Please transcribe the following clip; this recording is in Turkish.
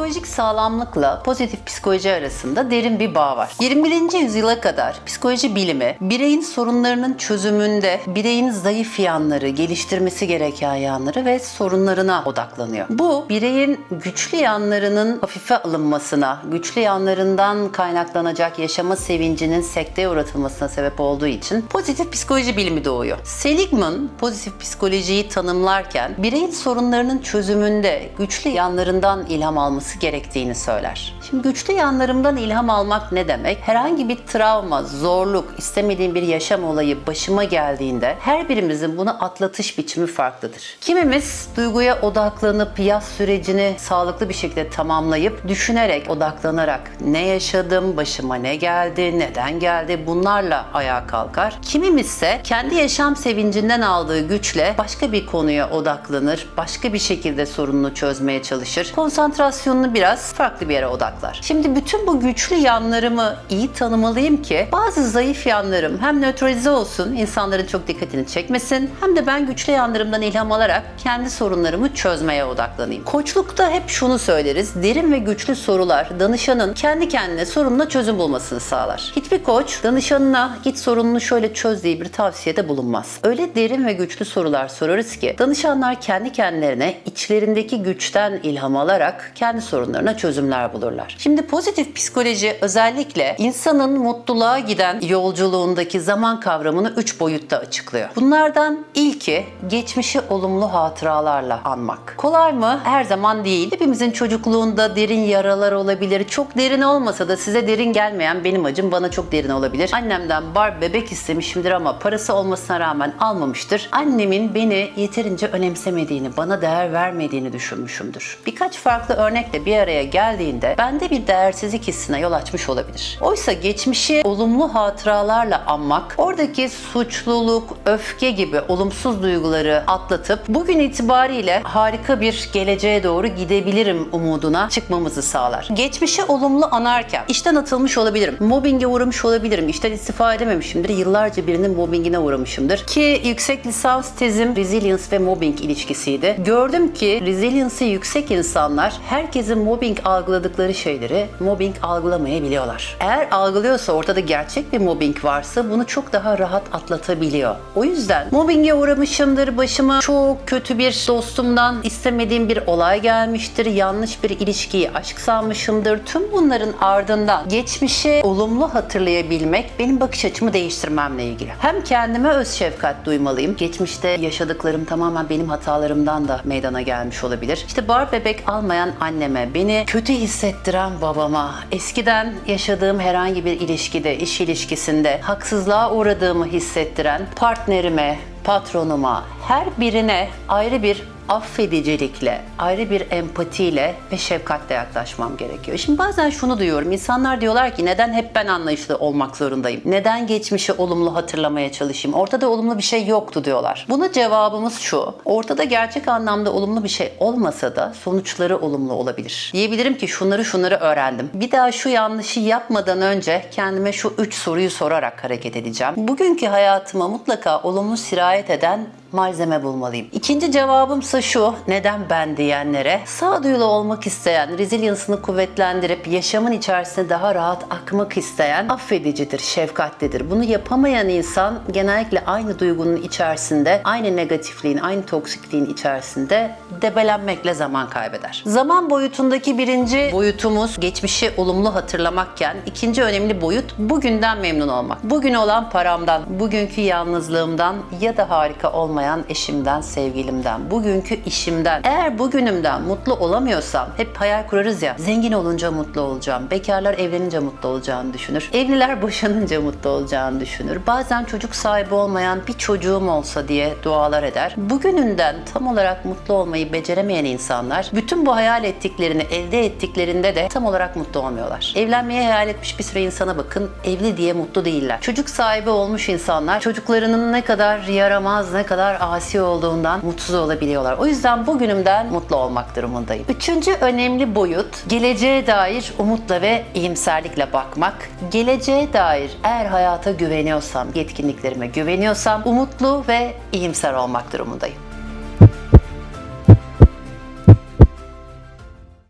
Psikolojik sağlamlıkla pozitif psikoloji arasında derin bir bağ var. 21. yüzyıla kadar psikoloji bilimi bireyin sorunlarının çözümünde bireyin zayıf yanları, geliştirmesi gereken yanları ve sorunlarına odaklanıyor. Bu bireyin güçlü yanlarının hafife alınmasına, güçlü yanlarından kaynaklanacak yaşama sevincinin sekteye uğratılmasına sebep olduğu için pozitif psikoloji bilimi doğuyor. Seligman pozitif psikolojiyi tanımlarken bireyin sorunlarının çözümünde güçlü yanlarından ilham alması gerektiğini söyler. Şimdi güçlü yanlarımdan ilham almak ne demek? Herhangi bir travma, zorluk, istemediğim bir yaşam olayı başıma geldiğinde her birimizin bunu atlatış biçimi farklıdır. Kimimiz duyguya odaklanıp yaz sürecini sağlıklı bir şekilde tamamlayıp düşünerek, odaklanarak ne yaşadım, başıma ne geldi, neden geldi bunlarla ayağa kalkar. Kimimiz ise kendi yaşam sevincinden aldığı güçle başka bir konuya odaklanır, başka bir şekilde sorununu çözmeye çalışır. Konsantrasyonunu biraz farklı bir yere odaklar. Şimdi bütün bu güçlü yanlarımı iyi tanımalıyım ki bazı zayıf yanlarım hem nötralize olsun, insanların çok dikkatini çekmesin hem de ben güçlü yanlarımdan ilham alarak kendi sorunlarımı çözmeye odaklanayım. Koçlukta hep şunu söyleriz. Derin ve güçlü sorular danışanın kendi kendine sorununa çözüm bulmasını sağlar. Hiçbir koç danışanına git sorununu şöyle çöz diye bir tavsiyede bulunmaz. Öyle derin ve güçlü sorular sorarız ki danışanlar kendi kendilerine içlerindeki güçten ilham alarak kendi sorunlarına çözümler bulurlar. Şimdi pozitif psikoloji özellikle insanın mutluluğa giden yolculuğundaki zaman kavramını üç boyutta açıklıyor. Bunlardan ilki geçmişi olumlu hatıralarla anmak. Kolay mı? Her zaman değil. Hepimizin çocukluğunda derin yaralar olabilir. Çok derin olmasa da size derin gelmeyen benim acım bana çok derin olabilir. Annemden bar bebek istemişimdir ama parası olmasına rağmen almamıştır. Annemin beni yeterince önemsemediğini, bana değer vermediğini düşünmüşümdür. Birkaç farklı örnekle bir araya geldiğinde bende bir değersizlik hissine yol açmış olabilir. Oysa geçmişi olumlu hatıralarla anmak, oradaki suçluluk, öfke gibi olumsuz duyguları atlatıp bugün itibariyle harika bir geleceğe doğru gidebilirim umuduna çıkmamızı sağlar. Geçmişi olumlu anarken işten atılmış olabilirim, mobbinge uğramış olabilirim, işten istifa edememişimdir, yıllarca birinin mobbingine uğramışımdır. Ki yüksek lisans tezim resilience ve mobbing ilişkisiydi. Gördüm ki resilience'ı yüksek insanlar herkesin mobbing algıladıkları şeyleri mobbing algılamayabiliyorlar. Eğer algılıyorsa ortada gerçek bir mobbing varsa bunu çok daha rahat atlatabiliyor. O yüzden mobbinge uğramışımdır, başıma çok kötü bir dostumdan istemediğim bir olay gelmiştir, yanlış bir ilişkiyi aşk sanmışımdır. Tüm bunların ardından geçmişi olumlu hatırlayabilmek benim bakış açımı değiştirmemle ilgili. Hem kendime öz şefkat duymalıyım. Geçmişte yaşadıklarım tamamen benim hatalarımdan da meydana gelmiş olabilir. İşte bar bebek almayan anneme, beni kötü hissettiren babama, eskiden yaşadığım herhangi bir ilişkide, iş ilişkisinde haksızlığa uğradığımı hissettiren partnerime, patronuma, her birine ayrı bir affedicilikle, ayrı bir empatiyle ve şefkatle yaklaşmam gerekiyor. Şimdi bazen şunu duyuyorum. İnsanlar diyorlar ki neden hep ben anlayışlı olmak zorundayım? Neden geçmişi olumlu hatırlamaya çalışayım? Ortada olumlu bir şey yoktu diyorlar. Buna cevabımız şu. Ortada gerçek anlamda olumlu bir şey olmasa da sonuçları olumlu olabilir. Diyebilirim ki şunları şunları öğrendim. Bir daha şu yanlışı yapmadan önce kendime şu üç soruyu sorarak hareket edeceğim. Bugünkü hayatıma mutlaka olumlu sirayet eden malzeme bulmalıyım. İkinci cevabımsa şu, neden ben diyenlere, sağduyulu olmak isteyen, resilience'ını kuvvetlendirip yaşamın içerisinde daha rahat akmak isteyen affedicidir, şefkatlidir. Bunu yapamayan insan genellikle aynı duygunun içerisinde, aynı negatifliğin, aynı toksikliğin içerisinde debelenmekle zaman kaybeder. Zaman boyutundaki birinci boyutumuz geçmişi olumlu hatırlamakken, ikinci önemli boyut bugünden memnun olmak. Bugün olan paramdan, bugünkü yalnızlığımdan ya da harika olmayan eşimden, sevgilimden, bugünkü işimden. Eğer bugünümden mutlu olamıyorsam, hep hayal kurarız ya, zengin olunca mutlu olacağım, bekarlar evlenince mutlu olacağını düşünür, evliler boşanınca mutlu olacağını düşünür. Bazen çocuk sahibi olmayan bir çocuğum olsa diye dualar eder. Bugününden tam olarak mutlu olmayı beceremeyen insanlar, bütün bu hayal ettiklerini elde ettiklerinde de tam olarak mutlu olmuyorlar. Evlenmeyi hayal etmiş bir sürü insana bakın, evli diye mutlu değiller. Çocuk sahibi olmuş insanlar, çocuklarının ne kadar yaramaz, ne kadar asi olduğundan mutsuz olabiliyorlar. O yüzden bugünümden mutlu olmak durumundayım. Üçüncü önemli boyut geleceğe dair umutla ve iyimserlikle bakmak. Geleceğe dair eğer hayata güveniyorsam, yetkinliklerime güveniyorsam umutlu ve iyimser olmak durumundayım.